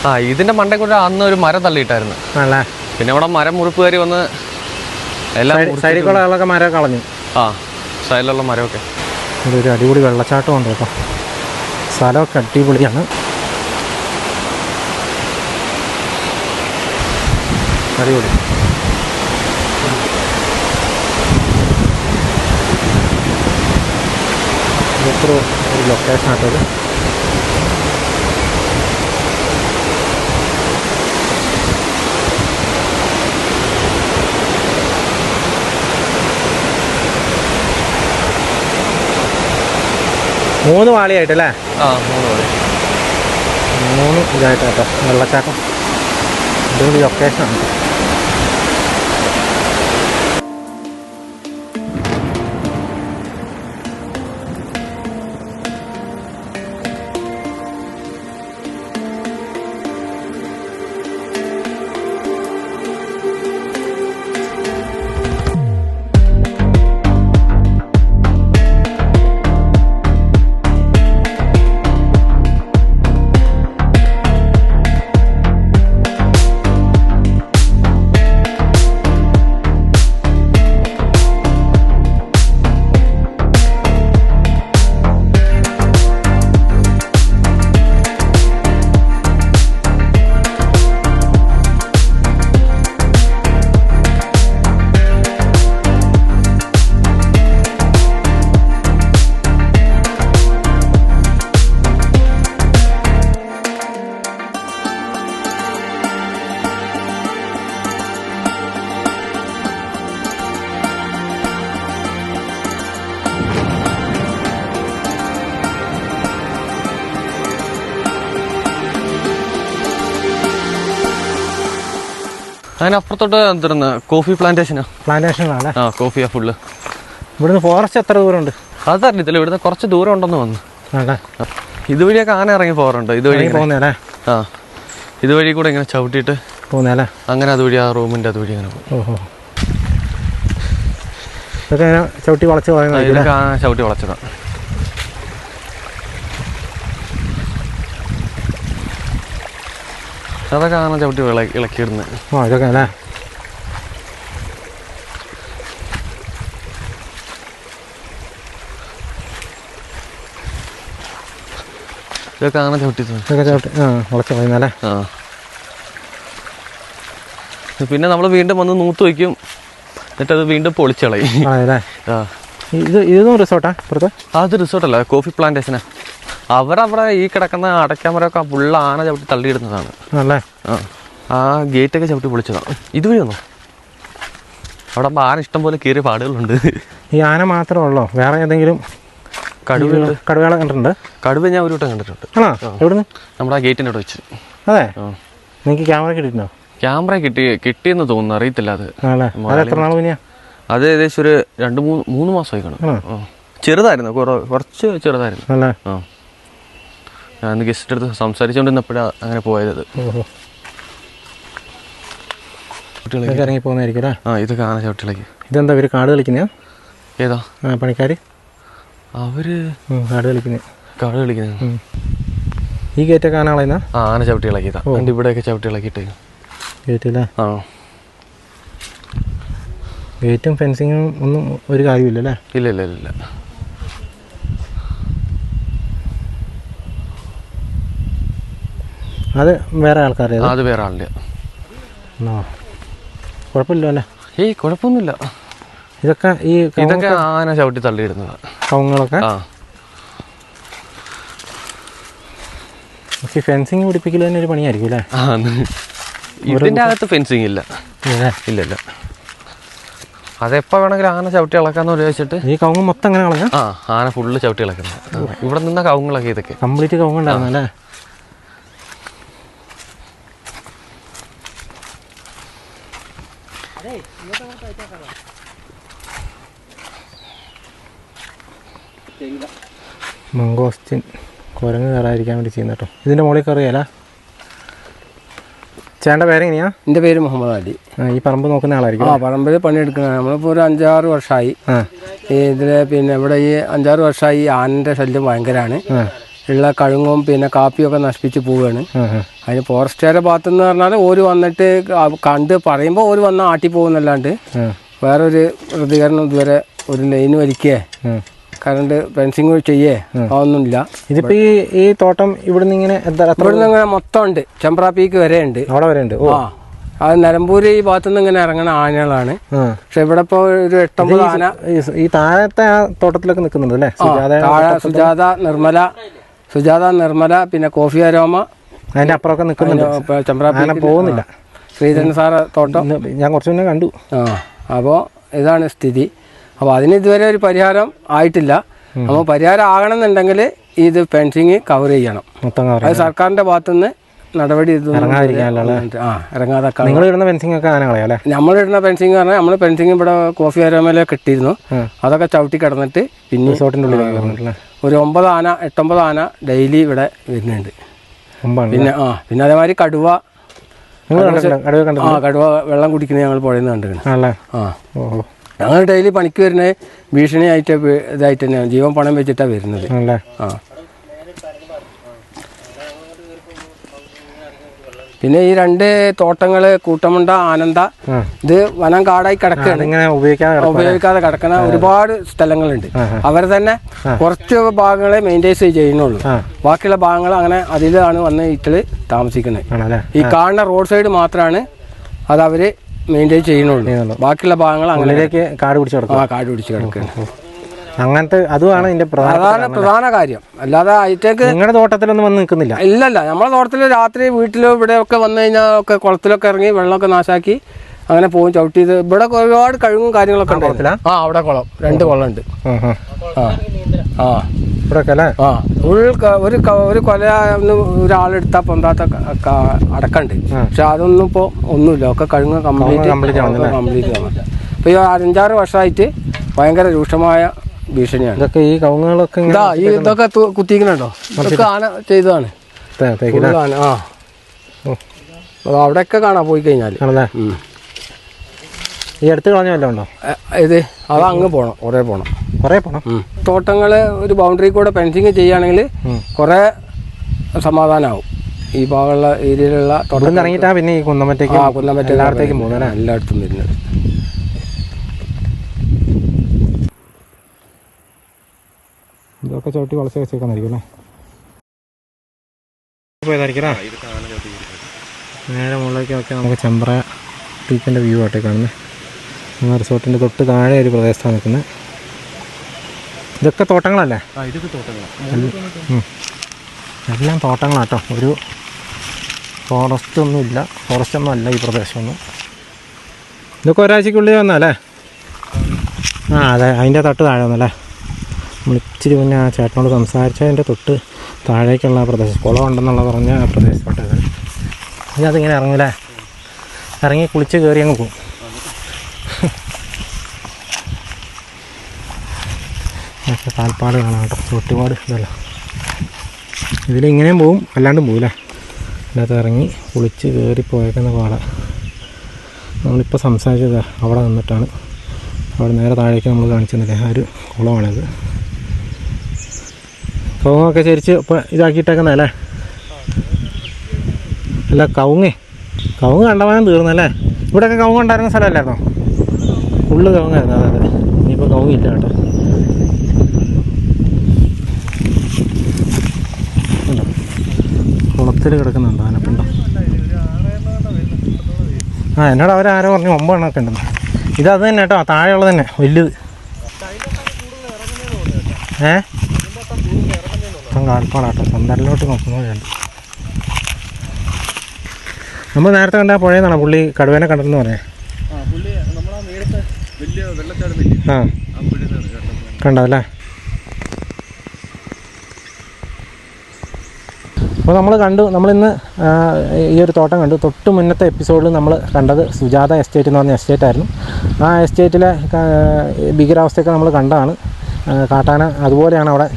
ആ ഇതിന്റെ മണ്ടേ കൂടെ അന്ന് ഒരു മരം തള്ളിയിട്ടായിരുന്നു. ആണല്ലേ? പിന്നെ ഇവിടെ മരം മുറിപ്പുകാരി വന്ന് എല്ലാം മരം കളഞ്ഞു. ആ സൈഡിലുള്ള മരമൊക്കെ. ഇതൊരു അടിപൊളി വെള്ളച്ചാട്ടം ഉണ്ട് കേട്ടോ. സ്ഥലമൊക്കെ അടിപൊളിയാണ്. അടിപൊളി. ഇതൊക്കെ ഒരു ലൊക്കേഷൻ ആട്ടോ ഇത് മൂന്ന് വാളിയായിട്ടല്ലേ ആ മൂന്ന് വാളി മൂന്ന് ഇതായിട്ട് വെള്ളച്ചാട്ടം. അടിപൊളി ലൊക്കേഷനാണ് അതിനപ്പുറത്തോട്ട് എന്തിരുന്ന്? കോഫി പ്ലാന്റേഷനാ പ്ലാന്റേഷനാണ് ആ കോഫിയാ ഫുള്ള് ഇവിടുന്ന് ഫോറസ്റ്റ് എത്ര ദൂരമുണ്ട്? അതറിയത്തില്ല ഇവിടുന്ന് കുറച്ച് ദൂരം ഉണ്ടെന്ന് വന്നു ഇതുവഴിയൊക്കെ ആന ഇറങ്ങി പോകാറുണ്ട്? ഇതുവഴി പോകുന്നേ ആ. ഇതുവഴി കൂടെ ഇങ്ങനെ ചവിട്ടിയിട്ട് പോകുന്നതല്ലേ? അങ്ങനെ അതുവഴി ആ റൂമിന്റെ അതുവഴി അങ്ങനെ പോകും. ഓഹോ. ഇതൊക്കെ ചവിട്ടി വളച്ച് ചവിട്ടി വളച്ചതാ. അതൊക്കെ അങ്ങനെ ചവിട്ടി വിള ഇളക്കിയിടുന്നത് ആ ഇതൊക്കെ അല്ലേ? ഇതൊക്കെ അങ്ങനെ ചവിട്ടി ഇതൊക്കെ ചവിട്ടി ആ പറയുന്നതല്ലേ ആ. പിന്നെ നമ്മൾ വീണ്ടും വന്ന് നൂത്ത് വയ്ക്കും. എന്നിട്ട് അത് വീണ്ടും പൊളിച്ചളയും ഇത് ഇതൊന്നും റിസോർട്ടാ ഇപ്പുറത്ത് അത് റിസോർട്ടല്ല കോഫി പ്ലാന്റേഷനാ അവരവിടെ ഈ കിടക്കുന്ന അടയ്ക്കാമരമൊക്കെ ഫുള്ള് ആന ചവിട്ടി തള്ളിയിടുന്നതാണ്. അല്ലേ ആ. ഗേറ്റൊക്കെ ചവിട്ടി പൊളിച്ചതാണ് ഇതുവഴി വന്നോ? അവിടെ ആന ഇഷ്ടം പോലെ കയറിയ പാടുകളുണ്ട്. ഈ ആന മാത്രമേ ഉള്ളോ? വേറെ ഏതെങ്കിലും കടുവ കടുവകളെ കണ്ടിട്ടുണ്ട്? കടുവ ഞാൻ ഒരു വട്ടം കണ്ടിട്ടുണ്ട്. എവിടുന്ന്? നമ്മുടെ ആ ഗേറ്റിന്റെ അവിടെ വെച്ച്. അതെ. നിങ്ങൾക്ക് ക്യാമറ കിട്ടിയിട്ടുണ്ടോ? ക്യാമറ കിട്ടി കിട്ടിയെന്ന് തോന്നുന്നു. അറിയത്തില്ല അത്. എത്ര നാൾ പിന്നെയാ അത് ഏകദേശം ഒരു രണ്ട് മൂന്ന് മൂന്ന് മാസമായി കാണും. ചെറുതായിരുന്നു. കുറച്ച് ചെറുതായിരുന്നു. അല്ലേ ഞാൻ ഗസ്റ്റ് അടുത്ത് സംസാരിച്ചുകൊണ്ടിരുന്നപ്പോഴാണ് അങ്ങനെ പോയത് അത് ഓഹോ. ഇറങ്ങി പോകുന്നതായിരിക്കും അല്ലേ? ആ ഇത് കാണാൻ ചവിട്ടിളക്കി ഇതെന്താ ഇവർ കാട് ഏതാ? ആ പണിക്കാർ അവർ കാട് കളിക്കുന്നത് കാട് കളിക്കുന്നത് ഈ ഗേറ്റൊക്കെ ആന കളയുന്ന ആ ആന ചവിട്ടി ഇളക്കിയതാ എന്റെ ഇവിടെയൊക്കെ ചവിട്ടി ഇളക്കിയിട്ട് ഗേറ്റില്ലേ ആ. ഗേറ്റും ഫെൻസിങ്ങും ഒന്നും ഒരു കാര്യമില്ല അല്ലേ ഇല്ല ഇല്ല ഇല്ല. അത് വേറെ ആൾക്കാരുടെ ആ, അത് വേറെ ആളില്ല കുഴപ്പമില്ല അല്ലേ ഏയ് കുഴപ്പമൊന്നുമില്ല. ഇതൊക്കെ ഈ ഇതൊക്കെ ആന ചവിട്ടി തള്ളിയിടുന്നത്. കവുങ്ങളൊക്കെ ആ. പക്ഷേ ഫെൻസിങ് പിടിപ്പിക്കൽ തന്നെ ഒരു പണിയായിരിക്കും അല്ലേ? ആ ഇതിന്റെ അകത്ത് ഫെൻസിങ് ഇല്ല. ഇല്ലല്ല ഇല്ല ഇല്ല. അതെപ്പോ വേണമെങ്കിലും ആന ചവിട്ടി ഇളക്കാന്ന് ഉദ്ദേശിച്ചിട്ട് ഈ കവുങ്ങ് മൊത്തം അങ്ങനെ കളഞ്ഞ ആ ആന ഫുള്ള് ചവിട്ടി ഇളക്കുന്നത്. ഇവിടെ നിന്ന കവുങ്ങളൊക്കെ ഇതൊക്കെ. കംപ്ലീറ്റ് കവുങ്ങുണ്ടായിരുന്നു അല്ലേ മംഗോസ്റ്റിൻ കുരങ്ങ് കയറാതിരിക്കാൻ വേണ്ടി ചെയ്യുന്ന കേട്ടോ ഇതിന്റെ മുകളിൽ കയറിയല്ല ചേട്ടന്റെ പേരെങ്ങനെയാ? എന്റെ പേര് മുഹമ്മദ് അലി. ആ, ഈ പറമ്പ് നോക്കുന്ന ആളായിരിക്കും ആ പറമ്പിൽ പണിയെടുക്കുന്ന നമ്മളിപ്പോൾ ഒരു അഞ്ചാറ് വർഷമായി ആ. ഇതിൽ പിന്നെ ഇവിടെ ഈ അഞ്ചാറ് വർഷമായി ആനന്റെ ശല്യം ഭയങ്കരമാണ് ഉള്ള കഴുങ്ങും പിന്നെ കാപ്പിയൊക്കെ നശിപ്പിച്ച് പോവുകയാണ്. അതിന് ഫോറസ്റ്റുകാരുടെ ഭാഗത്തുനിന്ന് പറഞ്ഞാൽ ഓര് വന്നിട്ട് കണ്ട് പറയുമ്പോൾ ഓര് വന്ന് ആട്ടി പോകുന്നല്ലാണ്ട് വേറൊരു പ്രതികരണം ഇതുവരെ ഒരു ലൈൻ വലിക്കേ കറണ്ട് ഫെൻസിങ് ചെയ്യേ. അതൊന്നുമില്ല. ഇതിപ്പോ ഈ ഈ തോട്ടം ഇവിടുന്ന് ഇങ്ങനെ ഇവിടെ നിന്ന് ഇവിടുന്ന് ഇങ്ങനെ മൊത്തം ഉണ്ട്. ചെമ്പ്ര പീക്ക് വരെ ഉണ്ട് അവിടെ വരെ ഉണ്ട്. ആ. അത് നിലമ്പൂര് ഈ ഭാഗത്തുനിന്ന് ഇങ്ങനെ ഇറങ്ങണ ആനകളാണ്. പക്ഷെ ഇവിടെ ഇപ്പൊ ഒരു എട്ടൊമ്പത് ആന ഈ താഴത്തെ ആ തോട്ടത്തിലൊക്കെ നിൽക്കുന്നുണ്ട് അല്ലേ? സുജാത നിർമ്മല സുജാത നിർമ്മല പിന്നെ കോഫി അരോമ. അതിന്റെ അപ്പുറമൊക്കെ നിൽക്കുന്നുണ്ട്. ചെമ്പ്ര പോകുന്നില്ല. ശ്രീധരൻ സാറ് തോട്ടം. ഞാൻ കുറച്ച് മുന്നേ കണ്ടു. ആ അപ്പോൾ ഇതാണ് സ്ഥിതി. അപ്പോൾ അതിന് ഇതുവരെ ഒരു പരിഹാരം ആയിട്ടില്ല. അപ്പോൾ പരിഹാരം ആകണമെന്നുണ്ടെങ്കിൽ ഇത് ഫെൻസിങ് കവർ ചെയ്യണം. മൊത്തം അത് സർക്കാരിന്റെ ഭാഗത്തുനിന്ന് നടപടി ആ ഇറങ്ങാതൊക്കെ നിങ്ങൾ ഇടുന്ന ഫെൻസിങ് ഒക്കെ ആന നമ്മൾ ഇടുന്ന ഫെൻസിങ് പറഞ്ഞാൽ നമ്മൾ ഫെൻസിങ് ഇവിടെ കോഫി അരോമയിലൊക്കെ ഇട്ടിരുന്നു. ഉം. അതൊക്കെ ചവിട്ടി കിടന്നിട്ട് പിന്നെ റിസോർട്ടിന്റെ ഉള്ളിൽ ഒരു ഒമ്പത് ആന എട്ടൊമ്പത് ആന ഡെയിലി ഇവിടെ വരുന്നുണ്ട്. പിന്നെ ആ പിന്നെ അതേമാതിരി കടുവ. ആ കടുവ വെള്ളം കുടിക്കുന്നത് ഞങ്ങൾ പുഴയിൽ നിന്ന് കണ്ടിരിക്കണം. ആ. ഞങ്ങൾ ഡെയിലി പണിക്ക് വരുന്നത് ഭീഷണിയായിട്ട് ഇതായിട്ട് തന്നെയാണ്. ജീവൻ പണം വെച്ചിട്ടാണ് വരുന്നത്. ആ. പിന്നെ ഈ രണ്ട് തോട്ടങ്ങൾ കൂട്ടമുണ്ട ആനന്ദ ഇത് വനം കാടായി കിടക്കുകയാണ് ഇങ്ങനെ ഉപയോഗിക്കാതെ കിടക്കും ഉപയോഗിക്കാതെ കിടക്കുന്ന ഒരുപാട് സ്ഥലങ്ങളുണ്ട്. അവർ തന്നെ കുറച്ച് ഭാഗങ്ങളെ മെയിന്റൈൻസ് ചെയ്യുന്നുള്ളൂ. ബാക്കിയുള്ള ഭാഗങ്ങൾ അങ്ങനെ അതിലാണ് വന്ന് ഇട്ടിൽ താമസിക്കുന്നത്. ഈ കാണുന്ന റോഡ് സൈഡ് മാത്രമാണ് അത് അവർ മെയിന്റൈൻ ചെയ്യുന്നുള്ളൂ. ബാക്കിയുള്ള ഭാഗങ്ങൾ അങ്ങനെ കാട് പിടിച്ച് കിടക്കും. ആ കാട് പിടിച്ച് കിടക്കുകയാണ്. അങ്ങനത്തെ അതുമാണ് അതിന്റെ പ്രധാന പ്രധാന കാര്യം. അല്ലാതെ അയറ്റേക്ക് നിങ്ങളുടെ തോട്ടത്തിലൊന്നും വന്ന് നിൽക്കുന്നില്ല. ഇല്ലല്ല നമ്മളെ തോട്ടത്തിൽ രാത്രി വീട്ടിലോ ഇവിടെ ഒക്കെ വന്നു കഴിഞ്ഞാൽ ഒക്കെ കുളത്തിലൊക്കെ ഇറങ്ങി വെള്ളമൊക്കെ നാശാക്കി അങ്ങനെ പോകും ചവിട്ടി ഇത് ഇവിടെ ഒരുപാട് കഴിവും കാര്യങ്ങളൊക്കെ ഉണ്ട്. ആ അവിടെ കുളം. രണ്ട് കുളം ഉണ്ട്. ആ ആ. ആ ആ. ഒരു ക- ഒരു കൊല ഒന്നും ഒരാളെടുത്താൽ പൊന്താത്ത അടക്കണ്ട്. പക്ഷെ അതൊന്നും ഇപ്പോൾ ഒന്നുമില്ല. ഒക്കെ കഴുങ്ങ് കംപ്ലീറ്റ് കംപ്ലീറ്റ് അപ്പോൾ ഈ അഞ്ചാറ് വർഷമായിട്ട് ഭയങ്കര രൂക്ഷമായ ഭീഷണിയാണ്. ഇതൊക്കെ ഈ കവുങ്ങുകളൊക്കെ ഇതൊക്കെ ഇതൊക്കെ ആന ചെയ്തതാണ്. ആ. അവിടെയൊക്കെ കാണാൻ പോയി കഴിഞ്ഞാൽ ഈ അടുത്ത് കളഞ്ഞ വല്ലതും ഉണ്ടോ? ഇത് അത് അങ്ങ് പോണം കുറേ പോണം. കുറേ പോണം? തോട്ടങ്ങൾ ഒരു ബൗണ്ടറി കൂടെ ഫെൻസിങ് ചെയ്യുകയാണെങ്കിൽ കുറേ സമാധാനമാവും ഈ ഭാഗമുള്ള ഏരിയയിലുള്ള തോട്ടം ഇറങ്ങിയിട്ടാ പിന്നെ ഈ കുന്നമറ്റേക്ക് ആ കുന്നമറ്റ എല്ലായിടത്തേക്കും പോകുന്നത് എല്ലായിടത്തും വരുന്നത്. ഇതൊക്കെ ചവിട്ടി വളച്ച് വെച്ചേക്കാന്നായിരിക്കും അല്ലേ? പോയതായിരിക്കും? നേരെ മുകളിലേക്ക് നോക്കിയാൽ നമുക്ക് ചെമ്പ്ര പീക്കിന്റെ വ്യൂ ആട്ടെ കാണുന്നത് റിസോർട്ടിന്റെ തൊട്ട് താഴെ ഒരു പ്രദേശത്താണ് നിൽക്കുന്നത്. ഇതൊക്കെ തോട്ടങ്ങളല്ലേ? ഉം. എല്ലാം തോട്ടങ്ങളാട്ടോ. ഒരു ഫോറസ്റ്റ് ഒന്നും ഇല്ല. ഫോറസ്റ്റ് ഒന്നും അല്ല ഈ പ്രദേശമൊന്നും. ഇതൊക്കെ ഒരാഴ്ചക്കുള്ളിൽ വന്നല്ലേ ആ അതെ. അതിന്റെ തട്ട് താഴെ വന്നല്ലേ ഇച്ചിരി മുന്നേ ആ ചേട്ടനോട് സംസാരിച്ചതിന്റെ തൊട്ട് താഴേക്കുള്ള പ്രദേശം കുളം ഉണ്ടെന്നുള്ള പറഞ്ഞ ആ പ്രദേശത്തോട്ട് ഇനി അതിങ്ങനെ ഇറങ്ങൂലേ? ഇറങ്ങി കുളിച്ച് കയറി അങ്ങ് പോകും ഒക്കെ കാണാം കേട്ടോ. ചുറ്റുപാട് ഇതല്ല. ഇതിലിങ്ങനെയും പോവും അല്ലാണ്ടും പോവില്ലേ. അതിനകത്ത് ഇറങ്ങി കുളിച്ച് കയറി പോയേക്കുന്ന പാടാണ് നമ്മളിപ്പോൾ സംസാരിച്ചത് അവിടെ നിന്നിട്ടാണ്. അവിടെ നേരെ താഴേക്ക് നമ്മൾ കാണിച്ചു തന്നില്ലേ ആ ഒരു കുളമാണിത്. കവുങ്ങൊക്കെ ചരിച്ച് ഇപ്പോൾ ഇതാക്കിയിട്ടേക്കുന്നതല്ലേ അല്ല? കവുങ്ങേ. കവുങ്ങ് കണ്ടമാനം തീർന്നല്ലേ ഇവിടെയൊക്കെ കവുങ്ങ് ഉണ്ടായിരുന്ന സ്ഥലമല്ലായിരുന്നോ? ഫുള്ള് കവുങ്ങായിരുന്നു അതെ അതെ. ഇനിയിപ്പോൾ കവുങ്ങില്ല കേട്ടോ. കുളത്തിൽ കിടക്കുന്നുണ്ടോ ആനപ്പുണ്ടോ ആ എന്നോട് അവരാരോ പറഞ്ഞു ഒമ്പത് എണ്ണമൊക്കെ ഉണ്ടെന്ന് ഇത് അത് തന്നെ കേട്ടോ താഴെയുള്ളത് തന്നെ വലുത്. ഏ? ഇപ്പം കാൽപ്പാടാട്ടോ. ചന്തലിലോട്ട് നോക്കുമ്പോൾ കണ്ടു നമ്മൾ നേരത്തെ കണ്ട പുഴയിൽ നിന്നാണ് പുള്ളി കടുവേനെ കണ്ടെന്ന് പറയാം ആ കണ്ടതല്ലേ? അപ്പോൾ നമ്മൾ കണ്ടു നമ്മളിന്ന് ഈ ഒരു തോട്ടം കണ്ടു. തൊട്ട് മുന്നത്തെ എപ്പിസോഡിൽ നമ്മൾ കണ്ടത് സുജാത എസ്റ്റേറ്റ് എന്ന് പറഞ്ഞ എസ്റ്റേറ്റ് ആയിരുന്നു. ആ എസ്റ്റേറ്റിലെ ഭീകരാവസ്ഥയൊക്കെ നമ്മൾ കണ്ടതാണ്. കാട്ടാന അതുപോലെയാണ് അവിടെ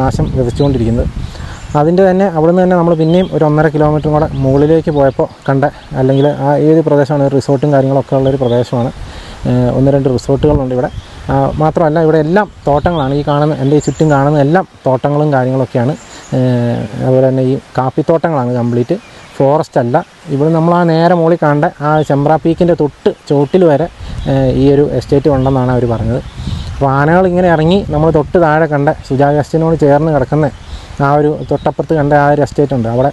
നാശം വിതച്ചുകൊണ്ടിരിക്കുന്നത് അതിന്റെ തന്നെ അവിടുന്ന് തന്നെ നമ്മൾ പിന്നെയും ഒരു ഒന്നര കിലോമീറ്റർ കൂടെ മുകളിലേക്ക് പോയപ്പോൾ കണ്ട അല്ലെങ്കിൽ ആ ഏത് പ്രദേശമാണ് റിസോർട്ടും കാര്യങ്ങളൊക്കെ ഉള്ളൊരു പ്രദേശമാണ് ഒന്ന് രണ്ട് റിസോർട്ടുകളുണ്ട് ഇവിടെ. മാത്രമല്ല ഇവിടെ എല്ലാം തോട്ടങ്ങളാണ്. ഈ കാണുന്ന എന്റെ ഈ ചുറ്റും കാണുന്ന എല്ലാം തോട്ടങ്ങളും കാര്യങ്ങളൊക്കെയാണ്. അതുപോലെ തന്നെ ഈ കാപ്പിത്തോട്ടങ്ങളാണ് കംപ്ലീറ്റ്. ഫോറസ്റ്റ് അല്ല. ഇവിടെ നമ്മൾ ആ നേരെ മുകളിൽ കാണേണ്ട ആ ചെമ്പ്ര പീക്കിന്റെ തൊട്ട് ചോട്ടിൽ വരെ ഈ ഒരു എസ്റ്റേറ്റ് ഉണ്ടെന്നാണ് അവർ പറഞ്ഞത്. അപ്പോൾ ആനകൾ ഇങ്ങനെ ഇറങ്ങി നമ്മൾ തൊട്ട് താഴെ കണ്ട സുജാഗസ്റ്റിനോട് ചേർന്ന് കിടക്കുന്ന ആ ഒരു തൊട്ടപ്പുറത്ത് കണ്ട ആ ഒരു എസ്റ്റേറ്റ് ഉണ്ട്. അവിടെ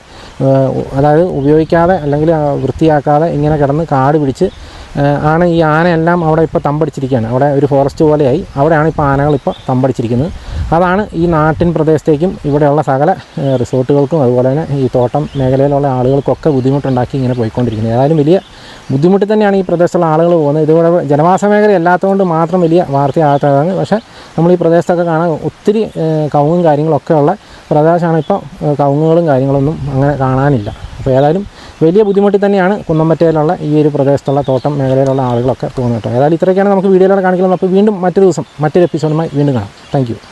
അതായത് ഉപയോഗിക്കാതെ അല്ലെങ്കിൽ വൃത്തിയാക്കാതെ ഇങ്ങനെ കിടന്ന് കാട് പിടിച്ച് ആണ് ഈ ആനയെല്ലാം അവിടെ ഇപ്പോൾ തമ്പടിച്ചിരിക്കുകയാണ്. അവിടെ ഒരു ഫോറസ്റ്റ് പോലെയായി. അവിടെയാണ് ഇപ്പോൾ ആനകൾ ഇപ്പോൾ തമ്പടിച്ചിരിക്കുന്നത്. അതാണ് ഈ നാട്ടിൻ പ്രദേശത്തേക്കും ഇവിടെയുള്ള സകല റിസോർട്ടുകൾക്കും അതുപോലെ തന്നെ ഈ തോട്ടം മേഖലയിലുള്ള ആളുകൾക്കൊക്കെ ബുദ്ധിമുട്ടുണ്ടാക്കി ഇങ്ങനെ പോയിക്കൊണ്ടിരിക്കുന്നത് ഏതായാലും വലിയ ബുദ്ധിമുട്ടിൽ തന്നെയാണ് ഈ പ്രദേശത്തുള്ള ആളുകൾ പോകുന്നത്. ഇതുപോലെ ജനവാസ മേഖല മാത്രം വലിയ വാർത്തയാകാത്തതാണ്. പക്ഷേ നമ്മൾ ഈ പ്രദേശത്തൊക്കെ കാണാൻ ഒത്തിരി കവുങ്ങും കാര്യങ്ങളൊക്കെ ഉള്ള പ്രദേശമാണ് ഇപ്പോൾ കവുങ്ങുകളും കാര്യങ്ങളൊന്നും അങ്ങനെ കാണാനില്ല. അപ്പോൾ ഏതായാലും വലിയ ബുദ്ധിമുട്ടിൽ തന്നെയാണ് കുന്നമ്പറ്റയിലുള്ള ഈ ഒരു പ്രദേശത്തുള്ള തോട്ടം മേഖലയിലുള്ള ആളുകളൊക്കെ പോകുന്നത് കേട്ടോ. ഏതായാലും ഇത്രയൊക്കെയാണ് നമുക്ക് വീഡിയോയിലൂടെ കാണിക്കുന്നത് അപ്പോൾ വീണ്ടും മറ്റൊരു ദിവസം മറ്റൊരു എപ്പിസോഡുമായി വീണ്ടും കാണാം. താങ്ക്